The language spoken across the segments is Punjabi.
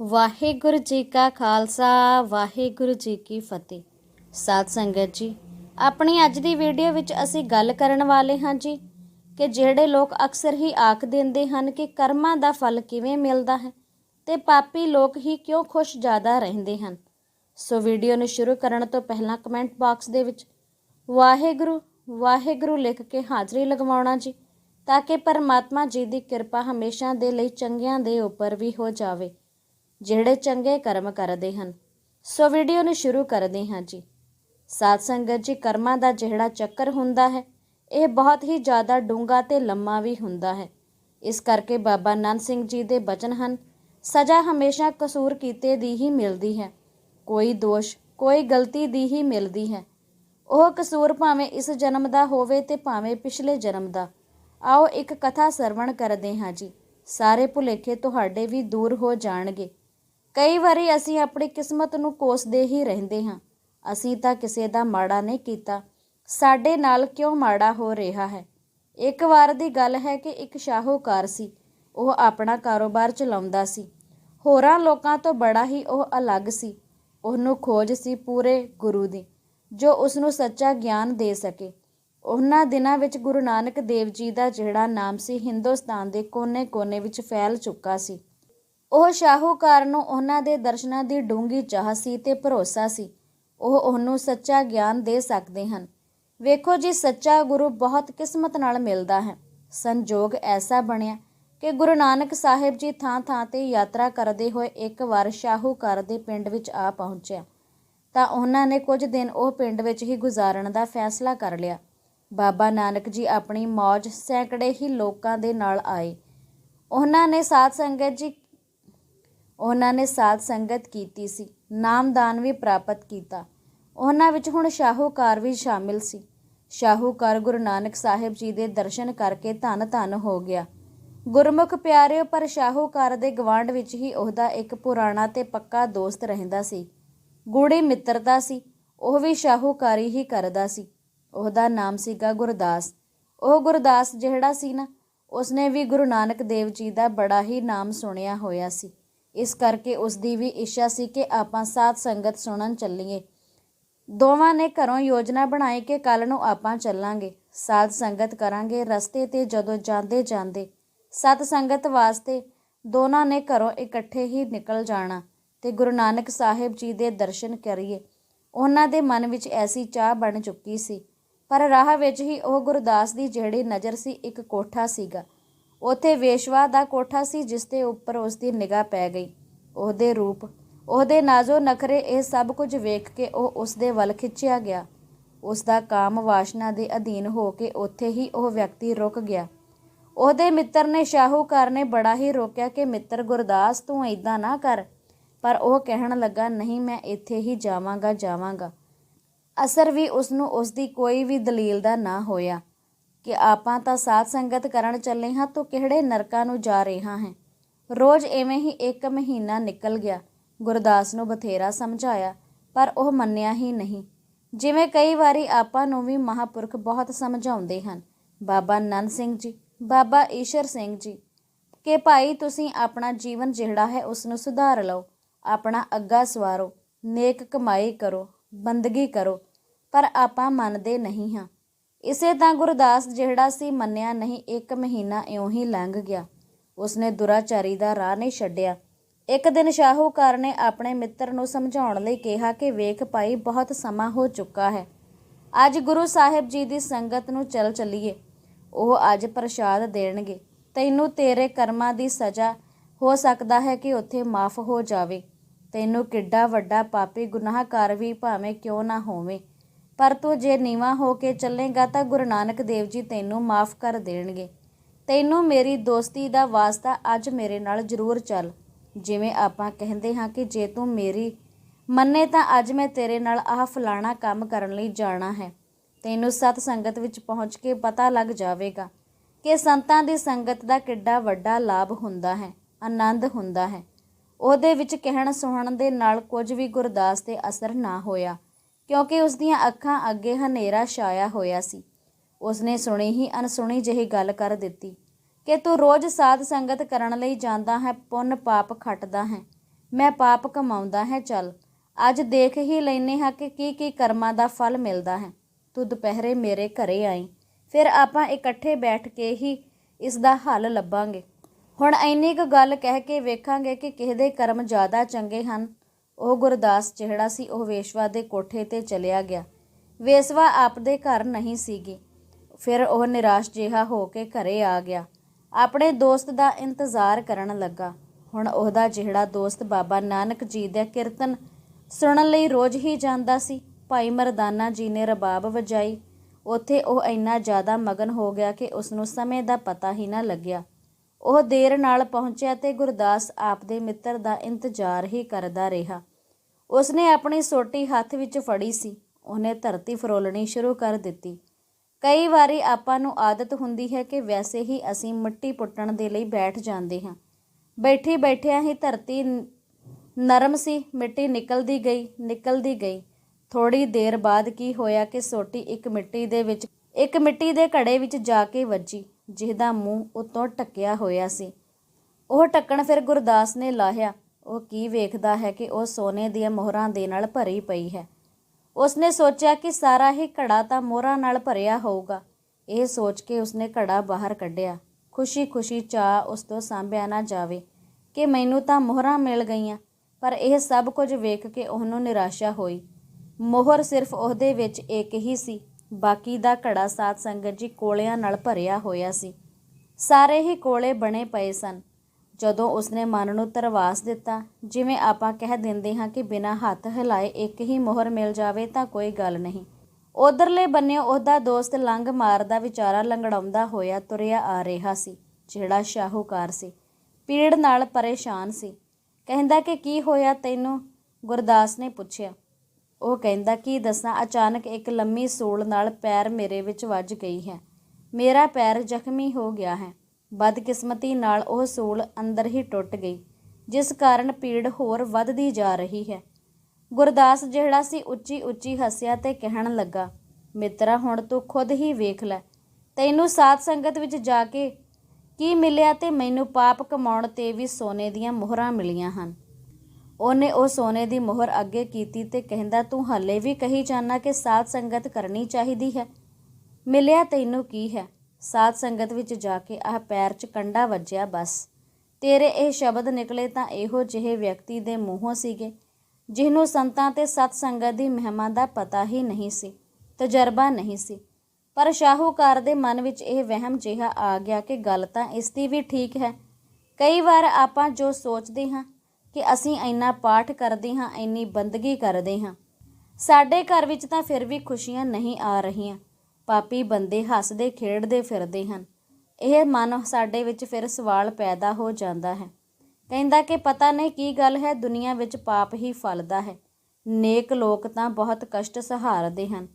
ਵਾਹਿਗੁਰੂ ਜੀ ਕਾ ਖਾਲਸਾ, ਵਾਹਿਗੁਰੂ ਜੀ ਕੀ ਫਤਿਹ। ਸਾਧ ਸੰਗਤ ਜੀ, ਆਪਣੀ ਅੱਜ ਦੀ ਵੀਡੀਓ ਵਿੱਚ ਅਸੀਂ ਗੱਲ ਕਰਨ ਵਾਲੇ ਹਾਂ ਜੀ ਕਿ ਜਿਹੜੇ ਲੋਕ ਅਕਸਰ ਹੀ ਆਖ ਦਿੰਦੇ ਹਨ ਕਿ ਕਰਮਾਂ ਦਾ ਫਲ ਕਿਵੇਂ ਮਿਲਦਾ ਹੈ ਤੇ ਪਾਪੀ ਲੋਕ ਹੀ ਕਿਉਂ ਖੁਸ਼ ਜ਼ਿਆਦਾ ਰਹਿੰਦੇ ਹਨ। ਸੋ ਵੀਡੀਓ ਨੂੰ ਸ਼ੁਰੂ ਕਰਨ ਤੋਂ ਪਹਿਲਾਂ ਕਮੈਂਟ ਬਾਕਸ ਦੇ ਵਿੱਚ ਵਾਹਿਗੁਰੂ ਵਾਹਿਗੁਰੂ ਲਿਖ ਕੇ ਹਾਜ਼ਰੀ ਲਗਵਾਉਣਾ ਜੀ, ਤਾਂ ਕਿ ਪਰਮਾਤਮਾ ਜੀ ਦੀ ਕਿਰਪਾ ਹਮੇਸ਼ਾ ਦੇ ਲਈ ਚੰਗਿਆਂ ਦੇ ਉੱਪਰ ਵੀ ਹੋ ਜਾਵੇ। ਜਿਹੜੇ ਚੰਗੇ ਕਰਮ ਕਰਦੇ ਹਨ। ਸੋ ਵੀਡੀਓ ਨੂੰ ਸ਼ੁਰੂ ਕਰਦੇ ਹਾਂ ਜੀ। ਸਾਧ ਸੰਗਤ ਜੀ, ਕਰਮਾਂ ਦਾ ਜਿਹੜਾ ਚੱਕਰ ਹੁੰਦਾ ਹੈ, ਇਹ ਬਹੁਤ ਹੀ ਜ਼ਿਆਦਾ ਡੂੰਘਾ ਤੇ ਲੰਮਾ ਵੀ ਹੁੰਦਾ ਹੈ। ਇਸ ਕਰਕੇ ਬਾਬਾ ਨੰਦ ਸਿੰਘ ਜੀ ਦੇ ਬਚਨ ਹਨ, ਸਜ਼ਾ ਹਮੇਸ਼ਾ ਕਸੂਰ ਕੀਤੇ ਦੀ ਹੀ ਮਿਲਦੀ ਹੈ। ਕੋਈ ਦੋਸ਼, ਕੋਈ ਗਲਤੀ ਦੀ ਹੀ ਮਿਲਦੀ ਹੈ। ਉਹ ਕਸੂਰ ਭਾਵੇਂ ਇਸ ਜਨਮ ਦਾ ਹੋਵੇ ਤੇ ਭਾਵੇਂ ਪਿਛਲੇ ਜਨਮ ਦਾ। ਆਓ ਇੱਕ ਕਥਾ ਸਰਵਣ ਕਰਦੇ ਹਾਂ ਜੀ। ਸਾਰੇ ਭੁਲੇਖੇ ਤੁਹਾਡੇ ਵੀ ਦੂਰ ਹੋ ਜਾਣਗੇ। ਕਈ ਵਾਰੀ ਅਸੀਂ ਆਪਣੀ ਕਿਸਮਤ ਨੂੰ ਕੋਸਦੇ ਹੀ ਰਹਿੰਦੇ ਹਾਂ। ਅਸੀਂ ਤਾਂ ਕਿਸੇ ਦਾ ਮਾੜਾ ਨਹੀਂ ਕੀਤਾ। ਸਾਡੇ ਨਾਲ ਕਿਉਂ ਮਾੜਾ ਹੋ ਰਿਹਾ ਹੈ? ਇੱਕ ਵਾਰ ਦੀ ਗੱਲ ਹੈ ਕਿ ਇੱਕ ਸ਼ਾਹੂਕਾਰ ਸੀ। ਉਹ ਆਪਣਾ ਕਾਰੋਬਾਰ ਚਲਾਉਂਦਾ ਸੀ। ਹੋਰਾਂ ਲੋਕਾਂ ਤੋਂ ਬੜਾ ਹੀ ਉਹ ਅਲੱਗ ਸੀ। ਉਹਨੂੰ ਖੋਜ ਸੀ ਪੂਰੇ ਗੁਰੂ ਦੀ, ਜੋ ਉਸ ਨੂੰ ਸੱਚਾ ਗਿਆਨ ਦੇ ਸਕੇ। ਉਹਨਾਂ ਦਿਨਾਂ ਵਿੱਚ ਗੁਰੂ ਨਾਨਕ ਦੇਵ ਜੀ ਦਾ ਜਿਹੜਾ ਨਾਮ ਸੀ, ਹਿੰਦੁਸਤਾਨ ਦੇ ਕੋਨੇ-ਕੋਨੇ ਵਿੱਚ ਫੈਲ ਚੁੱਕਾ ਸੀ। ਉਹ ਸ਼ਾਹੂਕਾਰ ਨੂੰ ਉਹਨਾਂ ਦੇ ਦਰਸ਼ਨਾਂ ਦੀ ਡੂੰਗੀ ਚਾਹ ਸੀ ਤੇ ਭਰੋਸਾ ਸੀ। ਉਹ ਉਹਨੂੰ ਸੱਚਾ ਗਿਆਨ ਦੇ ਸਕਦੇ ਹਨ। ਵੇਖੋ ਜੀ, ਸੱਚਾ ਗੁਰੂ ਬਹੁਤ ਕਿਸਮਤ ਨਾਲ ਮਿਲਦਾ ਹੈ। ਸੰਜੋਗ ਐਸਾ ਬਣਿਆ ਕਿ ਗੁਰੂ ਨਾਨਕ ਸਾਹਿਬ ਜੀ ਥਾਂ-ਥਾਂ ਤੇ ਯਾਤਰਾ ਕਰਦੇ ਹੋਏ ਇੱਕ ਵਾਰ ਸ਼ਾਹੂਕਾਰ ਦੇ ਪਿੰਡ ਵਿੱਚ ਆ ਪਹੁੰਚਿਆ। ਤਾਂ ਉਹਨਾਂ ਨੇ ਕੁਝ ਦਿਨ ਉਹ ਪਿੰਡ ਵਿੱਚ ਹੀ ਗੁਜ਼ਾਰਨ ਦਾ ਫੈਸਲਾ ਕਰ ਲਿਆ। ਬਾਬਾ ਨਾਨਕ ਜੀ ਆਪਣੀ ਮੌਜ ਸੈਂਕੜੇ ਹੀ ਲੋਕਾਂ ਦੇ ਨਾਲ ਆਏ। ਉਹਨਾਂ ਨੇ ਸਾਧ ਸੰਗਤ ਜੀ ਉਹਨਾਂ ਨੇ ਸਾਧ ਸੰਗਤ ਕੀਤੀ ਸੀ, ਨਾਮਦਾਨ ਵੀ ਪ੍ਰਾਪਤ ਕੀਤਾ। ਉਹਨਾਂ ਵਿੱਚ ਹੁਣ ਸ਼ਾਹੂਕਾਰ ਵੀ ਸ਼ਾਮਿਲ ਸੀ। ਸ਼ਾਹੂਕਾਰ ਗੁਰੂ ਨਾਨਕ ਸਾਹਿਬ ਜੀ ਦੇ ਦਰਸ਼ਨ ਕਰਕੇ ਧੰਨ ਧੰਨ ਹੋ ਗਿਆ। ਗੁਰਮੁਖ ਪਿਆਰਿਓ, ਪਰ ਸ਼ਾਹੂਕਾਰ ਦੇ ਗਵਾਂਢ ਵਿੱਚ ਹੀ ਉਹਦਾ ਇੱਕ ਪੁਰਾਣਾ ਤੇ ਪੱਕਾ ਦੋਸਤ ਰਹਿੰਦਾ ਸੀ। ਗੂੜੀ ਮਿੱਤਰਤਾ ਸੀ, ਉਹ ਵੀ ਸ਼ਾਹੂਕਾਰੀ ਹੀ ਕਰਦਾ ਸੀ। ਉਹਦਾ ਨਾਮ ਸੀਗਾ ਗੁਰਦਾਸ। ਉਹ ਗੁਰਦਾਸ ਜਿਹੜਾ ਸੀ ਨਾ, ਉਸਨੇ ਵੀ ਗੁਰੂ ਨਾਨਕ ਦੇਵ ਜੀ ਦਾ ਬੜਾ ਹੀ ਨਾਮ ਸੁਣਿਆ ਹੋਇਆ ਸੀ। ਇਸ ਕਰਕੇ ਉਸ ਦੀ ਵੀ ਇੱਛਾ ਸੀ ਕਿ ਆਪਾਂ ਸਾਧ ਸੰਗਤ ਸੁਣਨ ਚੱਲੀਏ। ਦੋਵਾਂ ਨੇ ਘਰੋਂ ਯੋਜਨਾ ਬਣਾਈ ਕਿ ਕੱਲ ਨੂੰ ਆਪਾਂ ਚੱਲਾਂਗੇ। ਸਾਧ ਸੰਗਤ ਕਰਾਂਗੇ ਰਸਤੇ ਤੇ ਜਦੋਂ ਜਾਂਦੇ ਜਾਂਦੇ। ਸਤ ਸੰਗਤ ਵਾਸਤੇ ਦੋਨਾਂ ਨੇ ਘਰੋਂ ਇਕੱਠੇ ਹੀ ਨਿਕਲ ਜਾਣਾ ਤੇ ਗੁਰੂ ਨਾਨਕ ਸਾਹਿਬ ਜੀ ਦੇ ਦਰਸ਼ਨ ਕਰੀਏ। ਉਹਨਾਂ ਦੇ ਮਨ ਵਿੱਚ ਐਸੀ ਚਾਹ ਬਣ ਚੁੱਕੀ ਸੀ। ਪਰ ਰਾਹ ਵਿੱਚ ਹੀ ਉਹ ਗੁਰਦਾਸ ਦੀ ਜਿਹੜੀ ਨਜ਼ਰ ਸੀ ਇੱਕ ਕੋਠਾ ਸੀਗਾ। ਉੱਥੇ ਵੇਸ਼ਵਾ ਦਾ ਕੋਠਾ ਸੀ ਜਿਸ ਦੇ ਉੱਪਰ ਉਸ ਦੀ ਨਿਗਾਹ ਪੈ ਗਈ। ਉਹਦੇ ਰੂਪ, ਉਹਦੇ ਨਾਜ਼ੋ ਨਖਰੇ, ਇਹ ਸਭ ਕੁਝ ਵੇਖ ਕੇ ਉਹ ਉਸ ਦੇ ਵੱਲ ਖਿੱਚਿਆ ਗਿਆ। ਉਸ ਦਾ ਕਾਮ ਵਾਸ਼ਨਾ ਦੇ ਅਧੀਨ ਹੋ ਕੇ ਉੱਥੇ ਹੀ ਉਹ ਵਿਅਕਤੀ ਰੁਕ ਗਿਆ। ਉਹਦੇ ਮਿੱਤਰ ਨੇ ਸ਼ਾਹੂਕਾਰ ਨੇ ਬੜਾ ਹੀ ਰੋਕਿਆ ਕਿ, ਮਿੱਤਰ ਗੁਰਦਾਸ, ਤੂੰ ਇਦਾਂ ਨਾ ਕਰ। ਪਰ ਉਹ ਕਹਿਣ ਲੱਗਾ, ਨਹੀਂ, ਮੈਂ ਇੱਥੇ ਹੀ ਜਾਵਾਂਗਾ ਜਾਵਾਂਗਾ। ਅਸਰ ਵੀ ਉਸ ਨੂੰ ਉਸ ਦੀ ਕੋਈ ਵੀ ਦਲੀਲ ਦਾ ਨਾ ਹੋਇਆ। ਕਿ ਆਪਾਂ ਤਾਂ ਸਾਧ ਸੰਗਤ ਕਰਨ ਚੱਲੇ ਹਾਂ ਤੂੰ ਕਿਹੜੇ ਨਰਕਾਂ ਨੂੰ ਜਾ ਰਿਹਾ ਹੈ? ਰੋਜ਼ ਐਵੇਂ ਹੀ ਇੱਕ ਮਹੀਨਾ ਨਿਕਲ ਗਿਆ। ਗੁਰਦਾਸ ਨੂੰ ਬਥੇਰਾ ਸਮਝਾਇਆ, ਪਰ ਉਹ ਮੰਨਿਆ ਹੀ ਨਹੀਂ। ਜਿਵੇਂ ਕਈ ਵਾਰੀ ਆਪਾਂ ਨੂੰ ਵੀ ਮਹਾਪੁਰਖ ਬਹੁਤ ਸਮਝਾਉਂਦੇ ਹਨ। ਬਾਬਾ ਨੰਦ ਸਿੰਘ ਜੀ, ਬਾਬਾ ਈਸ਼ਰ ਸਿੰਘ ਜੀ, ਕਿ ਭਾਈ ਤੁਸੀਂ ਆਪਣਾ ਜੀਵਨ ਜਿਹੜਾ ਹੈ ਉਸ ਨੂੰ ਸੁਧਾਰ ਲਓ, ਆਪਣਾ ਅੱਗਾ ਸਵਾਰੋ, ਨੇਕ ਕਮਾਈ ਕਰੋ, ਬੰਦਗੀ ਕਰੋ, ਪਰ ਆਪਾਂ ਮੰਨਦੇ ਨਹੀਂ ਹਾਂ। ਇਸੇ ਤਾਂ ਗੁਰਦਾਸ ਜਿਹੜਾ ਸੀ ਮੰਨਿਆ ਨਹੀਂ, ਇੱਕ ਮਹੀਨਾ ਇਉਂ ਹੀ ਲੰਘ ਗਿਆ। ਉਸਨੇ ਦੁਰਾਚਾਰੀ ਦਾ ਰਾਹ ਨਹੀਂ ਛੱਡਿਆ। ਇੱਕ ਦਿਨ ਸ਼ਾਹੂਕਾਰ ਨੇ ਆਪਣੇ ਮਿੱਤਰ ਨੂੰ ਸਮਝਾਉਣ ਲਈ ਕਿਹਾ ਕਿ ਵੇਖ ਭਾਈ, ਬਹੁਤ ਸਮਾਂ ਹੋ ਚੁੱਕਾ ਹੈ। ਅੱਜ ਗੁਰੂ ਸਾਹਿਬ ਜੀ ਦੀ ਸੰਗਤ ਨੂੰ ਚੱਲ ਚੱਲੀਏ। ਉਹ ਅੱਜ ਪ੍ਰਸ਼ਾਦ ਦੇਣਗੇ। ਤੈਨੂੰ ਤੇਰੇ ਕਰਮਾਂ ਦੀ ਸਜ਼ਾ ਹੋ ਸਕਦਾ ਹੈ ਕਿ ਉੱਥੇ ਮਾਫ ਹੋ ਜਾਵੇ। ਤੈਨੂੰ ਕਿੱਡਾ ਵੱਡਾ ਪਾਪੀ ਗੁਨਾਹਕਾਰ ਵੀ ਭਾਵੇਂ ਕਿਉਂ ਨਾ ਹੋਵੇ। ਪਰ ਤੂੰ ਜੇ ਨੀਵਾ ਹੋ ਕੇ ਚੱਲੇਗਾ ਤਾਂ ਗੁਰੂ ਨਾਨਕ ਦੇਵ ਜੀ ਤੈਨੂੰ ਮਾਫ ਕਰ ਦੇਣਗੇ। ਤੈਨੂੰ ਮੇਰੀ ਦੋਸਤੀ ਦਾ ਵਾਸਤਾ ਅੱਜ ਮੇਰੇ ਨਾਲ ਜ਼ਰੂਰ ਚੱਲ। ਜਿਵੇਂ ਆਪਾਂ ਕਹਿੰਦੇ ਹਾਂ ਕਿ ਜੇ ਤੂੰ ਮੇਰੀ ਮੰਨੇ ਤਾਂ ਅੱਜ ਮੈਂ ਤੇਰੇ ਨਾਲ ਆਹ ਫਲਾਣਾ ਕੰਮ ਕਰਨ ਲਈ ਜਾਣਾ ਹੈ। ਤੈਨੂੰ ਸਤ ਸੰਗਤ ਵਿੱਚ ਪਹੁੰਚ ਕੇ ਪਤਾ ਲੱਗ ਜਾਵੇਗਾ ਕਿ ਸੰਤਾਂ ਦੀ ਸੰਗਤ ਦਾ ਕਿੱਡਾ ਵੱਡਾ ਲਾਭ ਹੁੰਦਾ ਹੈ, ਆਨੰਦ ਹੁੰਦਾ ਹੈ। ਉਹਦੇ ਵਿੱਚ ਕਹਿਣ ਸੁਣਨ ਦੇ ਨਾਲ ਕੁਝ ਵੀ ਗੁਰਦਾਸ ਤੇ ਅਸਰ ਨਾ ਹੋਇਆ। ਕਿਉਂਕਿ ਉਸ ਦੀਆਂ ਅੱਖਾਂ ਅੱਗੇ ਹਨੇਰਾ ਛਾਇਆ ਹੋਇਆ ਸੀ। ਉਸਨੇ ਸੁਣੀ ਹੀ ਅਨਸੁਣੀ ਜਿਹੀ ਗੱਲ ਕਰ ਦਿੱਤੀ ਕਿ ਤੂੰ ਰੋਜ਼ ਸਾਧ ਸੰਗਤ ਕਰਨ ਲਈ ਜਾਂਦਾ ਹੈ, ਪੁੰਨ ਪਾਪ ਖੱਟਦਾ ਹੈ। ਮੈਂ ਪਾਪ ਕਮਾਉਂਦਾ ਹੈ, ਚੱਲ। ਅੱਜ ਦੇਖ ਹੀ ਲੈਨੇ ਹਾਂ ਕਿ ਕੀ ਕੀ ਕਰਮਾਂ ਦਾ ਫਲ ਮਿਲਦਾ ਹੈ। ਤੂੰ ਦੁਪਹਿਰੇ ਮੇਰੇ ਘਰੇ ਆਈ। ਫਿਰ ਆਪਾਂ ਇਕੱਠੇ ਬੈਠ ਕੇ ਹੀ ਇਸ ਦਾ ਹੱਲ ਲੱਭਾਂਗੇ। ਹੁਣ ਇੰਨੀ ਕੁ ਗੱਲ ਕਹਿ ਕੇ ਵੇਖਾਂਗੇ ਕਿ ਕਿਸੇ ਦੇ ਕਰਮ ਜ਼ਿਆਦਾ ਚੰਗੇ ਹਨ। ਉਹ ਗੁਰਦਾਸ ਜਿਹੜਾ ਸੀ ਉਹ ਵੇਸ਼ਵਾ ਦੇ ਕੋਠੇ ਤੇ ਚਲਿਆ ਗਿਆ। ਵੇਸਵਾ ਆਪਦੇ ਘਰ ਨਹੀਂ ਸੀਗੀ। ਫਿਰ ਉਹ ਨਿਰਾਸ਼ ਜਿਹਾ ਹੋ ਕੇ ਘਰੇ ਆ ਗਿਆ। ਆਪਣੇ ਦੋਸਤ ਦਾ ਇੰਤਜ਼ਾਰ ਕਰਨ ਲੱਗਾ। ਹੁਣ ਉਹਦਾ ਜਿਹੜਾ ਦੋਸਤ ਬਾਬਾ ਨਾਨਕ ਜੀ ਦੇ ਕੀਰਤਨ ਸੁਣਨ ਲਈ ਰੋਜ਼ ਹੀ ਜਾਂਦਾ ਸੀ, ਭਾਈ ਮਰਦਾਨਾ ਜੀ ਨੇ ਰਬਾਬ ਵਜਾਈ। ਉੱਥੇ ਉਹ ਇੰਨਾ ਜ਼ਿਆਦਾ ਮਗਨ ਹੋ ਗਿਆ ਕਿ ਉਸ ਨੂੰ ਸਮੇਂ ਦਾ ਪਤਾ ਹੀ ਨਾ ਲੱਗਿਆ। ਉਹ ਦੇਰ ਨਾਲ ਪਹੁੰਚਿਆ ਤੇ ਗੁਰਦਾਸ ਆਪ ਦੇ ਮਿੱਤਰ ਦਾ ਇੰਤਜ਼ਾਰ ਹੀ ਕਰਦਾ ਰਿਹਾ। ਉਸਨੇ ਆਪਣੀ ਸੋਟੀ ਹੱਥ ਵਿੱਚ ਫੜੀ ਸੀ। ਉਹਨੇ ਧਰਤੀ ਫਰੋਲਣੀ ਸ਼ੁਰੂ ਕਰ ਦਿੱਤੀ। ਕਈ ਵਾਰੀ ਆਪਾਂ ਨੂੰ ਆਦਤ ਹੁੰਦੀ ਹੈ ਕਿ ਵੈਸੇ ਹੀ ਅਸੀਂ ਮਿੱਟੀ ਪੁੱਟਣ ਦੇ ਲਈ ਬੈਠ ਜਾਂਦੇ ਹਾਂ। ਬੈਠੀ ਬੈਠਿਆਂ ਹੀ ਧਰਤੀ ਨਰਮ ਸੀ, ਮਿੱਟੀ ਨਿਕਲਦੀ ਗਈ ਨਿਕਲਦੀ ਗਈ। ਥੋੜੀ ਦੇਰ ਬਾਅਦ ਕੀ ਹੋਇਆ ਕਿ ਸੋਟੀ ਇੱਕ ਮਿੱਟੀ ਦੇ ਵਿੱਚ, ਇੱਕ ਮਿੱਟੀ ਦੇ ਘੜੇ ਵਿੱਚ ਜਾ ਕੇ ਵੱਜੀ, ਜਿਹਦਾ ਮੂੰਹ ਉੱਤੋਂ ਟੱਕਿਆ ਹੋਇਆ ਸੀ। ਉਹ ਟੱਕਣ ਫਿਰ ਗੁਰਦਾਸ ਨੇ ਲਾਹਿਆ ਉਹ ਕੀ ਵੇਖਦਾ ਹੈ ਕਿ ਉਹ ਸੋਨੇ ਦੀਆਂ ਮੋਹਰਾਂ ਦੇ ਨਾਲ ਭਰੀ ਪਈ ਹੈ। ਉਸਨੇ ਸੋਚਿਆ ਕਿ ਸਾਰਾ ਹੀ ਘੜਾ ਤਾਂ ਮੋਹਰਾਂ ਨਾਲ ਭਰਿਆ ਹੋਊਗਾ। ਇਹ ਸੋਚ ਕੇ ਉਸਨੇ ਘੜਾ ਬਾਹਰ ਕੱਢਿਆ। ਖੁਸ਼ੀ-ਖੁਸ਼ੀ ਚਾਹ ਉਸ ਤੋਂ ਸਾਂਭਿਆ ਨਾ ਜਾਵੇ ਕਿ ਮੈਨੂੰ ਤਾਂ ਮੋਹਰਾਂ ਮਿਲ ਗਈਆਂ, ਪਰ ਇਹ ਸਭ ਕੁਝ ਵੇਖ ਕੇ ਉਹਨੂੰ ਨਿਰਾਸ਼ਾ ਹੋਈ। ਮੋਹਰ ਸਿਰਫ ਉਹਦੇ ਵਿੱਚ ਇੱਕ ਹੀ ਸੀ, ਬਾਕੀ ਦਾ ਘੜਾ ਸਾਧ ਸੰਗਤ ਜੀ ਕੋਲਿਆਂ ਨਾਲ ਭਰਿਆ ਹੋਇਆ ਸੀ। ਸਾਰੇ ਹੀ ਕੋਲੇ ਬਣੇ ਪਏ ਸਨ। ਜਦੋਂ ਉਸਨੇ ਮਨ ਨੂੰ ਤਰਵਾਸ ਦਿੱਤਾ, ਜਿਵੇਂ ਆਪਾਂ ਕਹਿ ਦਿੰਦੇ ਹਾਂ ਕਿ ਬਿਨਾਂ ਹੱਥ ਹਿਲਾਏ ਇੱਕ ਹੀ ਮੋਹਰ ਮਿਲ ਜਾਵੇ ਤਾਂ ਕੋਈ ਗੱਲ ਨਹੀਂ। ਉਧਰਲੇ ਬੰਨਿਓ ਉਹਦਾ ਦੋਸਤ ਲੰਗ ਮਾਰਦਾ ਵਿਚਾਰਾ ਲੰਗੜਾਉਂਦਾ ਹੋਇਆ ਤੁਰਿਆ ਆ ਰਿਹਾ ਸੀ, ਜਿਹੜਾ ਸ਼ਾਹੂਕਾਰ ਸੀ। ਪੀੜ ਨਾਲ ਪਰੇਸ਼ਾਨ ਸੀ। ਕਹਿੰਦਾ ਕਿ ਕੀ ਹੋਇਆ ਤੈਨੂੰ? ਗੁਰਦਾਸ ਨੇ ਪੁੱਛਿਆ। ਉਹ ਕਹਿੰਦਾ, ਕੀ ਦੱਸਾਂ, ਅਚਾਨਕ ਇੱਕ ਲੰਮੀ ਸੂਲ ਨਾਲ ਪੈਰ ਮੇਰੇ ਵਿੱਚ ਵੱਜ ਗਈ ਹੈ। ਮੇਰਾ ਪੈਰ ਜ਼ਖਮੀ ਹੋ ਗਿਆ ਹੈ। ਬਦਕਿਸਮਤੀ ਨਾਲ ਉਹ ਸੂਲ ਅੰਦਰ ਹੀ ਟੁੱਟ ਗਈ, ਜਿਸ ਕਾਰਨ ਪੀੜ ਹੋਰ ਵੱਧਦੀ ਜਾ ਰਹੀ ਹੈ। ਗੁਰਦਾਸ ਜਿਹੜਾ ਸੀ ਉੱਚੀ ਉੱਚੀ ਹੱਸਿਆ ਤੇ ਕਹਿਣ ਲੱਗਾ, ਮਿੱਤਰਾ, ਹੁਣ ਤੂੰ ਖੁਦ ਹੀ ਵੇਖ ਲੈ। ਤੈਨੂੰ ਸਾਧ ਸੰਗਤ ਵਿੱਚ ਜਾ ਕੇ ਕੀ ਮਿਲਿਆ ਤੇ ਮੈਨੂੰ ਪਾਪ ਕਮਾਉਣ ਤੇ ਵੀ ਸੋਨੇ ਦੀਆਂ ਮੋਹਰਾਂ ਮਿਲੀਆਂ ਹਨ। ਉਹਨੇ ਉਹ ਸੋਨੇ ਦੀ ਮੋਹਰ ਅੱਗੇ ਕੀਤੀ ਤੇ ਕਹਿੰਦਾ, ਤੂੰ ਹੱਲੇ ਵੀ ਕਹੀ ਜਾਣਾ ਕਿ ਸਾਧ ਸੰਗਤ ਕਰਨੀ ਚਾਹੀਦੀ ਹੈ। ਮਿਲਿਆ ਤੈਨੂੰ ਕੀ ਹੈ? ਸਾਧ ਸੰਗਤ ਵਿੱਚ ਜਾ ਕੇ ਆਹ ਪੈਰ 'ਚ ਕੰਡਾ ਵੱਜਿਆ ਬਸ। ਤੇਰੇ ਇਹ ਸ਼ਬਦ ਨਿਕਲੇ ਤਾਂ ਇਹੋ ਜਿਹੇ ਵਿਅਕਤੀ ਦੇ ਮੂੰਹੋਂ ਸੀਗੇ, ਜਿਹਨੂੰ ਸੰਤਾਂ ਤੇ ਸਤ ਸੰਗਤ ਦੀ ਮਹਿਮਾ ਦਾ ਪਤਾ ਹੀ ਨਹੀਂ ਸੀ, ਤਜਰਬਾ ਨਹੀਂ ਸੀ। ਪਰ ਸ਼ਾਹੂਕਾਰ ਦੇ ਮਨ ਵਿੱਚ ਇਹ ਵਹਿਮ ਜਿਹਾ ਆ ਗਿਆ ਕਿ ਗੱਲ ਤਾਂ ਇਸ ਦੀ ਵੀ ਠੀਕ ਹੈ। ਕਈ ਵਾਰ ਆਪਾਂ ਜੋ ਸੋਚਦੇ ਹਾਂ ਕਿ ਅਸੀਂ ਇੰਨਾ ਪਾਠ ਕਰਦੇ ਹਾਂ, ਇੰਨੀ ਬੰਦਗੀ ਕਰਦੇ ਹਾਂ, ਸਾਡੇ ਘਰ ਵਿੱਚ ਤਾਂ ਫਿਰ ਵੀ ਖੁਸ਼ੀਆਂ ਨਹੀਂ ਆ ਰਹੀਆਂ। ਪਾਪੀ ਬੰਦੇ ਹੱਸਦੇ, ਖੇਡਦੇ, ਫਿਰਦੇ ਹਨ। ਇਹ ਮਨ ਸਾਡੇ ਵਿੱਚ ਫਿਰ ਸਵਾਲ ਪੈਦਾ ਹੋ ਜਾਂਦਾ ਹੈ। ਕਹਿੰਦਾ ਕਿ ਪਤਾ ਨਹੀਂ ਕੀ ਗੱਲ ਹੈ, ਦੁਨੀਆ ਵਿੱਚ ਪਾਪ ਹੀ ਫਲਦਾ ਹੈ। ਨੇਕ ਲੋਕ ਤਾਂ ਬਹੁਤ ਕਸ਼ਟ ਸਹਾਰਦੇ ਹਨ।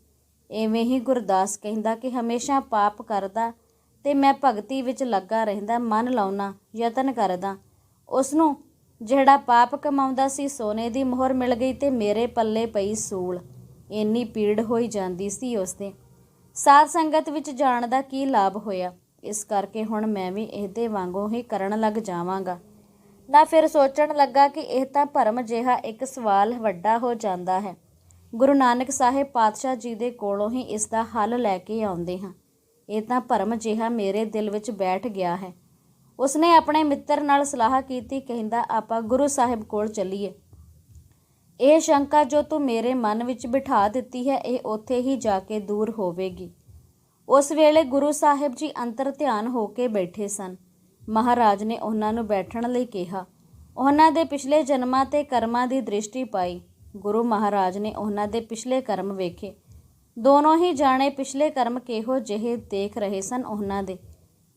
ਐਵੇਂ ਹੀ ਗੁਰਦਾਸ ਕਹਿੰਦਾ ਕਿ ਹਮੇਸ਼ਾ ਪਾਪ ਕਰਦਾ ਤੇ ਮੈਂ ਭਗਤੀ ਵਿੱਚ ਲੱਗਾ ਰਹਿੰਦਾ, ਮਨ ਲਾਉਣਾ, ਯਤਨ ਕਰਦਾ। ਉਸ ਨੂੰ ਜਿਹੜਾ ਪਾਪ ਕਮਾਉਂਦਾ ਸੀ, ਸੋਨੇ ਦੀ ਮੋਹਰ ਮਿਲ ਗਈ ਤੇ ਮੇਰੇ ਪੱਲੇ ਪਈ ਸੂਲ। ਇੰਨੀ ਪੀੜ ਹੋਈ ਜਾਂਦੀ ਸੀ ਉਸਦੇ। ਸਾਧ ਸੰਗਤ ਵਿੱਚ ਜਾਣ ਦਾ ਕੀ ਲਾਭ ਹੋਇਆ? ਇਸ ਕਰਕੇ ਹੁਣ ਮੈਂ ਵੀ ਇਹਦੇ ਵਾਂਗੂ ਹੀ ਕਰਨ ਲੱਗ ਜਾਵਾਂਗਾ। ਨਾ ਫਿਰ ਸੋਚਣ ਲੱਗਾ ਕਿ ਇਹ ਤਾਂ ਭਰਮ ਜਿਹਾ ਇੱਕ ਸਵਾਲ ਵੱਡਾ ਹੋ ਜਾਂਦਾ ਹੈ। ਗੁਰੂ ਨਾਨਕ ਸਾਹਿਬ ਪਾਤਸ਼ਾਹ ਜੀ ਦੇ ਕੋਲੋਂ ਹੀ ਇਸ ਦਾ ਹੱਲ ਲੈ ਕੇ ਆਉਂਦੇ ਹਾਂ। ਇਹ ਤਾਂ ਭਰਮ ਜਿਹਾ ਮੇਰੇ ਦਿਲ ਵਿੱਚ ਬੈਠ ਗਿਆ ਹੈ। ਉਸਨੇ ਆਪਣੇ ਮਿੱਤਰ ਨਾਲ ਸਲਾਹ ਕੀਤੀ, ਕਹਿੰਦਾ, ਆਪਾਂ ਗੁਰੂ ਸਾਹਿਬ ਕੋਲ ਚੱਲੀਏ। ਇਹ ਸ਼ੰਕਾ ਜੋ ਤੂੰ ਮੇਰੇ ਮਨ ਵਿੱਚ ਬਿਠਾ ਦਿੱਤੀ ਹੈ, ਇਹ ਉੱਥੇ ਹੀ ਜਾ ਕੇ ਦੂਰ ਹੋਵੇਗੀ। ਉਸ ਵੇਲੇ ਗੁਰੂ ਸਾਹਿਬ ਜੀ ਅੰਤਰ ਧਿਆਨ ਹੋ ਕੇ ਬੈਠੇ ਸਨ। ਮਹਾਰਾਜ ਨੇ ਉਹਨਾਂ ਨੂੰ ਬੈਠਣ ਲਈ ਕਿਹਾ। ਉਹਨਾਂ ਦੇ ਪਿਛਲੇ ਜਨਮਾਂ ਤੇ ਕਰਮਾਂ ਦੀ ਦ੍ਰਿਸ਼ਟੀ ਪਾਈ। ਗੁਰੂ ਮਹਾਰਾਜ ਨੇ ਉਹਨਾਂ ਦੇ ਪਿਛਲੇ ਕਰਮ ਵੇਖੇ। ਦੋਨੋਂ ਹੀ ਜਾਣੇ ਪਿਛਲੇ ਕਰਮ ਕਿਹੋ ਜਿਹੇ ਦੇਖ ਰਹੇ ਸਨ ਉਹਨਾਂ ਦੇ।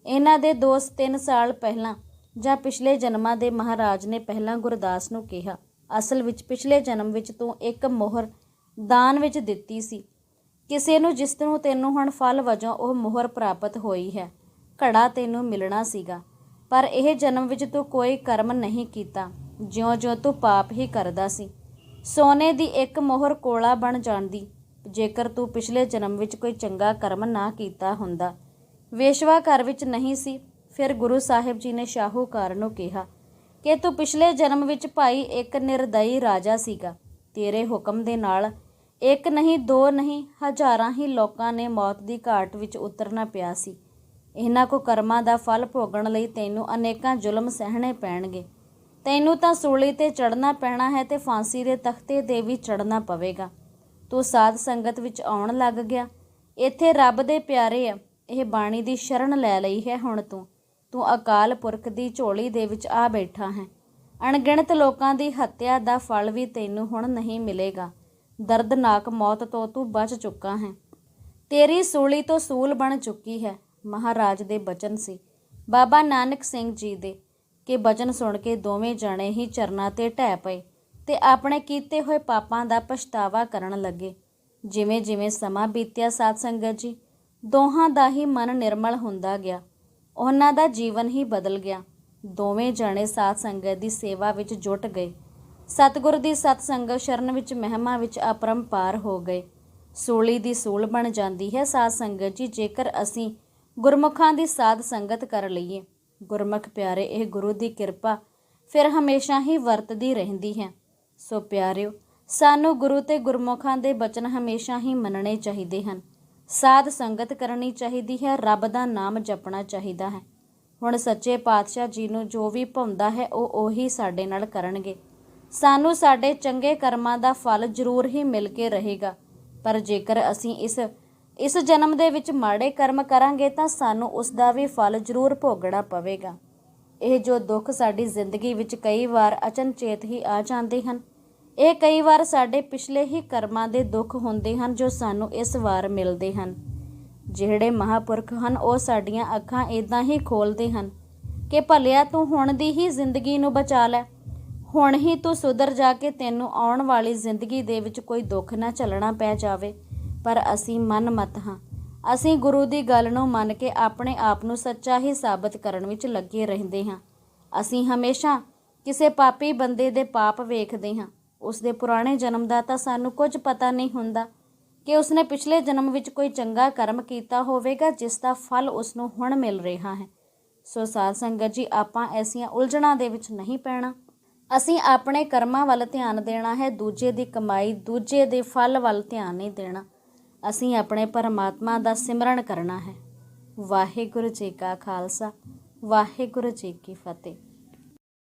ਇਹਨਾਂ ਦੇ ਦੋਸਤ 3 ਸਾਲ ਪਹਿਲਾਂ ਜਾਂ ਪਿਛਲੇ ਜਨਮਾਂ ਦੇ ਮਹਾਰਾਜ ਨੇ ਪਹਿਲਾਂ ਗੁਰਦਾਸ ਨੂੰ ਕਿਹਾ। ਅਸਲ ਵਿੱਚ ਪਿਛਲੇ ਜਨਮ ਵਿੱਚ ਤੂੰ ਇੱਕ ਮੋਹਰ ਦਾਨ ਵਿੱਚ ਦਿੱਤੀ ਸੀ। ਕਿਸੇ ਨੂੰ ਜਿਸ ਨੂੰ ਤੈਨੂੰ ਹੁਣ ਫਲ ਵਜੋਂ ਉਹ ਮੋਹਰ ਪ੍ਰਾਪਤ ਹੋਈ ਹੈ, ਘੜਾ ਤੈਨੂੰ ਮਿਲਣਾ ਸੀਗਾ। ਪਰ ਇਹ ਜਨਮ ਵਿੱਚ ਤੂੰ ਕੋਈ ਕਰਮ ਨਹੀਂ ਕੀਤਾ, ਜਿਉਂ-ਜਿਉਂ ਤੂੰ ਪਾਪ ਹੀ ਕਰਦਾ ਸੀ। ਸੋਨੇ ਦੀ ਇੱਕ ਮੋਹਰ ਕੋਲਾ ਬਣ ਜਾਂਦੀ, ਜੇਕਰ ਤੂੰ ਪਿਛਲੇ ਜਨਮ ਵਿੱਚ ਕੋਈ ਚੰਗਾ ਕਰਮ ਨਾ ਕੀਤਾ ਹੁੰਦਾ। ਵੇਸ਼ਵਾ ਘਰ ਵਿੱਚ ਨਹੀਂ ਸੀ, ਫਿਰ ਗੁਰੂ ਸਾਹਿਬ ਜੀ ਨੇ ਸ਼ਾਹੂਕਾਰ ਨੂੰ ਕਿਹਾ ਕਿ ਤੂੰ ਪਿਛਲੇ ਜਨਮ ਵਿੱਚ ਭਾਈ ਇੱਕ ਨਿਰਦਈ ਰਾਜਾ ਸੀਗਾ। ਤੇਰੇ ਹੁਕਮ ਦੇ ਨਾਲ ਇੱਕ ਨਹੀਂ, ਦੋ ਨਹੀਂ, ਹਜ਼ਾਰਾਂ ਹੀ ਲੋਕਾਂ ਨੇ ਮੌਤ ਦੀ ਘਾਟ ਵਿੱਚ ਉਤਰਨਾ ਪਿਆ ਸੀ। ਇਹਨਾਂ ਕੋ ਕਰਮਾਂ ਦਾ ਫਲ ਭੋਗਣ ਲਈ ਤੈਨੂੰ ਅਨੇਕਾਂ ਜ਼ੁਲਮ ਸਹਿਣੇ ਪੈਣਗੇ। ਤੈਨੂੰ ਤਾਂ ਸੂਲੀ ਤੇ ਚੜਨਾ ਪੈਣਾ ਹੈ ਤੇ ਫਾਂਸੀ ਦੇ ਤਖਤੇ ਤੇ ਵੀ ਚੜਨਾ ਪਵੇਗਾ। ਤੂੰ ਸਾਧ ਸੰਗਤ ਵਿੱਚ ਆਉਣ ਲੱਗ ਗਿਆ। ਇੱਥੇ ਰੱਬ ਦੇ ਪਿਆਰੇ ਆ। ਇਹ ਬਾਣੀ ਦੀ ਸ਼ਰਨ ਲੈ ਲਈ ਹੈ ਹੁਣ ਤੂੰ। ਤੂੰ ਅਕਾਲ ਪੁਰਖ ਦੀ ਝੋਲੀ ਦੇ ਵਿੱਚ ਆ ਬੈਠਾ ਹੈ। ਅਣਗਿਣਤ ਲੋਕਾਂ ਦੀ ਹੱਤਿਆ ਦਾ ਫਲ ਵੀ ਤੈਨੂੰ ਹੁਣ ਨਹੀਂ ਮਿਲੇਗਾ। ਦਰਦਨਾਕ ਮੌਤ ਤੋਂ ਤੂੰ ਬਚ ਚੁੱਕਾ ਹੈ। ਤੇਰੀ ਸੂਲੀ ਤੋਂ ਸੂਲ ਬਣ ਚੁੱਕੀ ਹੈ, ਮਹਾਰਾਜ ਦੇ ਬਚਨ ਸੀ। ਬਾਬਾ ਨਾਨਕ ਸਿੰਘ ਜੀ ਦੇ ਕਿ ਬਚਨ ਸੁਣ ਕੇ ਦੋਵੇਂ ਜਣੇ ਹੀ ਚਰਨਾਂ ਤੇ ਢਹਿ ਪਏ ਤੇ ਆਪਣੇ ਕੀਤੇ ਹੋਏ ਪਾਪਾਂ ਦਾ ਪਛਤਾਵਾ ਕਰਨ ਲੱਗੇ। ਜਿਵੇਂ ਜਿਵੇਂ ਸਮਾਂ ਬੀਤਿਆ ਸਾਧ ਸੰਗਤ ਜੀ, ਦੋਹਾਂ ਦਾ ਹੀ ਮਨ ਨਿਰਮਲ ਹੁੰਦਾ ਗਿਆ। ਉਹਨਾਂ ਦਾ ਜੀਵਨ ਹੀ ਬਦਲ ਗਿਆ। ਦੋਵੇਂ ਜਣੇ ਸਾਧ ਸੰਗਤ ਦੀ ਸੇਵਾ ਵਿੱਚ ਜੁਟ ਗਏ। ਸਤਿਗੁਰ ਦੀ ਸਤ ਸੰਗਤ ਸ਼ਰਨ ਵਿੱਚ ਮਹਿਮਾ ਵਿੱਚ ਅਪਰੰਪਾਰ ਹੋ ਗਏ। ਸੂਲੀ ਦੀ ਸੂਲ ਬਣ ਜਾਂਦੀ ਹੈ ਸਾਧ ਸੰਗਤ ਜੀ, ਜੇਕਰ ਅਸੀਂ ਗੁਰਮੁਖਾਂ ਦੀ ਸਾਧ ਸੰਗਤ ਕਰ ਲਈਏ। ਗੁਰਮੁਖ ਪਿਆਰੇ, ਇਹ ਗੁਰੂ ਦੀ ਕਿਰਪਾ ਫਿਰ ਹਮੇਸ਼ਾ ਹੀ ਵਰਤਦੀ ਰਹਿੰਦੀ ਹੈ। ਸੋ ਪਿਆਰਿਓ, ਸਾਨੂੰ ਗੁਰੂ ਤੇ ਗੁਰਮੁਖਾਂ ਦੇ ਬਚਨ ਹਮੇਸ਼ਾ ਹੀ ਮੰਨਣੇ ਚਾਹੀਦੇ ਹਨ। ਸਾਧ ਸੰਗਤ ਕਰਨੀ ਚਾਹੀਦੀ ਹੈ, ਰੱਬ ਦਾ ਨਾਮ ਜਪਣਾ ਚਾਹੀਦਾ ਹੈ। ਹੁਣ ਸੱਚੇ ਪਾਤਸ਼ਾਹ ਜੀ ਨੂੰ ਜੋ ਵੀ ਭਾਉਂਦਾ ਹੈ, ਉਹ ਉਹੀ ਸਾਡੇ ਨਾਲ ਕਰਨਗੇ। ਸਾਨੂੰ ਸਾਡੇ ਚੰਗੇ ਕਰਮਾਂ ਦਾ ਫਲ ਜ਼ਰੂਰ ਹੀ ਮਿਲ ਕੇ ਰਹੇਗਾ। ਪਰ ਜੇਕਰ ਅਸੀਂ ਇਸ ਇਸ ਜਨਮ ਦੇ ਵਿੱਚ ਮਾੜੇ ਕਰਮ ਕਰਾਂਗੇ, ਤਾਂ ਸਾਨੂੰ ਉਸ ਦਾ ਵੀ ਫਲ ਜ਼ਰੂਰ ਭੋਗਣਾ ਪਵੇਗਾ। ਇਹ ਜੋ ਦੁੱਖ ਸਾਡੀ ਜ਼ਿੰਦਗੀ ਵਿੱਚ ਕਈ ਵਾਰ ਅਚਨਚੇਤ ਹੀ ਆ ਜਾਂਦੇ ਹਨ ਇਹ ਕਈ ਵਾਰ ਸਾਡੇ ਪਿਛਲੇ ਹੀ ਕਰਮਾਂ ਦੇ ਦੁੱਖ ਹੁੰਦੇ ਹਨ ਜੋ ਸਾਨੂੰ ਇਸ ਵਾਰ ਮਿਲਦੇ ਹਨ। ਜਿਹੜੇ ਮਹਾਪੁਰਖ ਹਨ, ਉਹ ਸਾਡੀਆਂ ਅੱਖਾਂ ਇਦਾਂ ਹੀ ਖੋਲਦੇ ਹਨ ਕਿ ਭਲਿਆ ਤੂੰ ਹੁਣ ਦੀ ਹੀ ਜ਼ਿੰਦਗੀ ਨੂੰ ਬਚਾ ਲੈ। ਹੁਣ ਹੀ ਤੂੰ ਸੁਧਰ ਜਾ ਕੇ ਤੈਨੂੰ ਆਉਣ ਵਾਲੀ ਜ਼ਿੰਦਗੀ ਦੇ ਵਿੱਚ ਕੋਈ ਦੁੱਖ ਨਾ ਝੱਲਣਾ ਪੈ ਜਾਵੇ। ਪਰ ਅਸੀਂ ਮਨ ਮਤ ਹਾਂ। ਅਸੀਂ ਗੁਰੂ ਦੀ ਗੱਲ ਨੂੰ ਮੰਨ ਕੇ ਆਪਣੇ ਆਪ ਨੂੰ ਸੱਚਾ ਹੀ ਸਾਬਤ ਕਰਨ ਵਿੱਚ ਲੱਗੇ ਰਹਿੰਦੇ ਹਾਂ। ਅਸੀਂ ਹਮੇਸ਼ਾ ਕਿਸੇ ਪਾਪੀ ਬੰਦੇ ਦੇ ਪਾਪ ਵੇਖਦੇ ਹਾਂ। ਉਸਦੇ ਪੁਰਾਣੇ ਜਨਮ ਦਾ ਤਾਂ ਸਾਨੂੰ ਕੁਝ ਪਤਾ ਨਹੀਂ ਹੁੰਦਾ। ਕਿ ਉਸਨੇ ਪਿਛਲੇ ਜਨਮ ਵਿੱਚ ਕੋਈ ਚੰਗਾ ਕਰਮ ਕੀਤਾ ਹੋਵੇਗਾ, ਜਿਸ ਦਾ ਫਲ ਉਸ ਨੂੰ ਹੁਣ ਮਿਲ ਰਿਹਾ ਹੈ। ਸੋ ਸਾਧ ਸੰਗਤ ਜੀ, ਆਪਾਂ ਐਸੀਆਂ ਉਲਝਣਾਂ ਦੇ ਵਿੱਚ ਨਹੀਂ ਪੈਣਾ। ਅਸੀਂ ਆਪਣੇ ਕਰਮਾਂ ਵੱਲ ਧਿਆਨ ਦੇਣਾ ਹੈ, ਦੂਜੇ ਦੀ ਕਮਾਈ ਦੂਜੇ ਦੇ ਫਲ ਵੱਲ ਧਿਆਨ ਨਹੀਂ ਦੇਣਾ। ਅਸੀਂ ਆਪਣੇ ਪਰਮਾਤਮਾ ਦਾ ਸਿਮਰਨ ਕਰਨਾ ਹੈ। ਵਾਹਿਗੁਰੂ ਜੀ ਕਾ ਖਾਲਸਾ, ਵਾਹਿਗੁਰੂ ਜੀ ਕੀ ਫਤਿਹ।